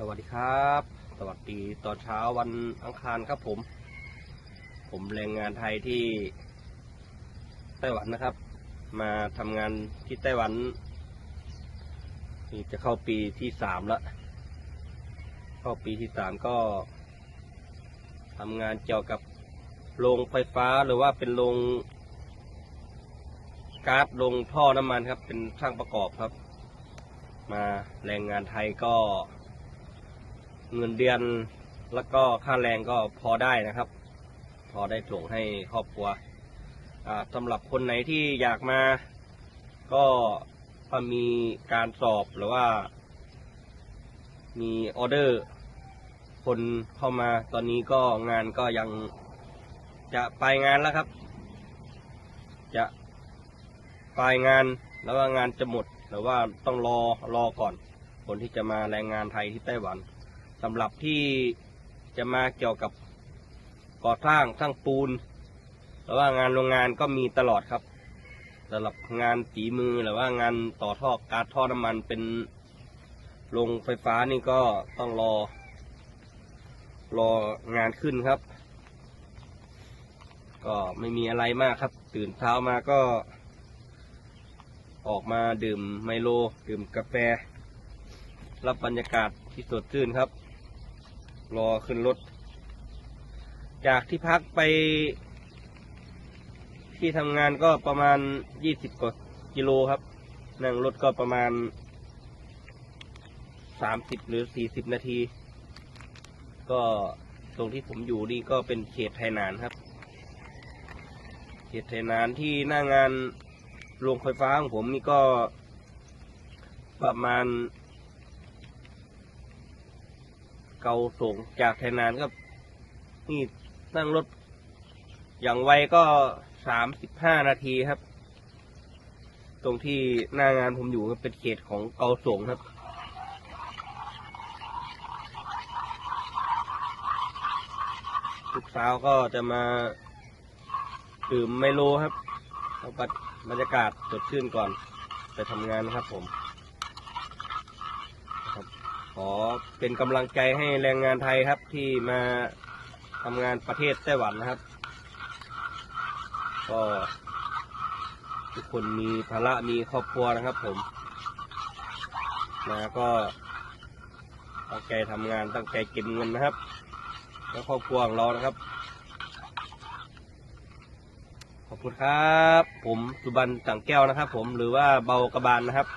สวัสดีครับ สวัสดีตอนเช้าวันอังคารครับผม ผมแรงงานไทยที่ไต้หวันนะครับ มาทำงานที่ไต้หวันนี่จะเข้าปีที่สามแล้วเข้าปีที่สามก็ทำงานเกี่ยวกับโรงไฟฟ้าหรือว่าเป็นโรงก๊าซโรงท่อน้ำมันครับ เป็นช่างประกอบครับ มาแรงงานไทยก็ เงินเดือนแล้วก็ค่าแรงก็พอได้นะครับ พอได้ส่งให้ครอบครัวสำหรับคนไหนที่อยากมา ก็ถ้ามีการสอบหรือว่า มีออเดอร์ คนเข้ามาตอนนี้ก็งานก็ยังจะไปงานแล้วครับ จะไปงานแล้วว่างานจะหมดหรือว่าต้องรอรอก่อน คนที่จะมาแรงงานไทยที่ไต้หวัน สำหรับที่จะมาเกี่ยวกับก่อสร้างสร้างปูน หรือว่างานโรงงานก็มีตลอดครับสำหรับงานฝีมือหรือว่างานต่อท่อการท่อน้ำมันเป็นโรงไฟฟ้านี่ก็ต้องรอ รองานขึ้นครับ ก็ไม่มีอะไรมากครับ ตื่นเช้ามาก็ ออกมาดื่มไมโล ดื่มกาแฟ รับบรรยากาศที่สดชื่นครับ รอขึ้นรถ จากที่พักไป ที่ทำงานก็ประมาณยี่สิบกว่ากิโลครับ นั่งรถก็ประมาณสามสิบหรือสี่สิบนาที ก็ตรงที่ผมอยู่นี่ก็เป็นเขตไทยนานครับ เขตไทยนานที่หน้างานโรงไฟฟ้าของผมนี่ก็ประมาณ เกาส่งจากไทยนานครับนี่นั่งรถ อย่างไวก็สามสิบห้านาทีครับ ตรงที่หน้างานผมอยู่ก็เป็นเขตของเกาส่งครับทุกเช้าก็จะมาดื่มไมโลครับเอาบรรยากาศสดชื่นก่อนไปทำงานนะครับผม ขอเป็นกำลังใจให้แรงงานไทยครับที่มาทำงานประเทศไต้หวันนะครับ ก็ทุกคนมีภาระมีครอบครัวนะครับผมมาก็ตั้งใจทำงานตั้งใจเก็บเงินนะครับ แล้วครอบครัวของเรานะครับ ขอบคุณครับ ผมสุบันสังแก้วนะครับ ผมหรือว่าเบากระบาลนะครับ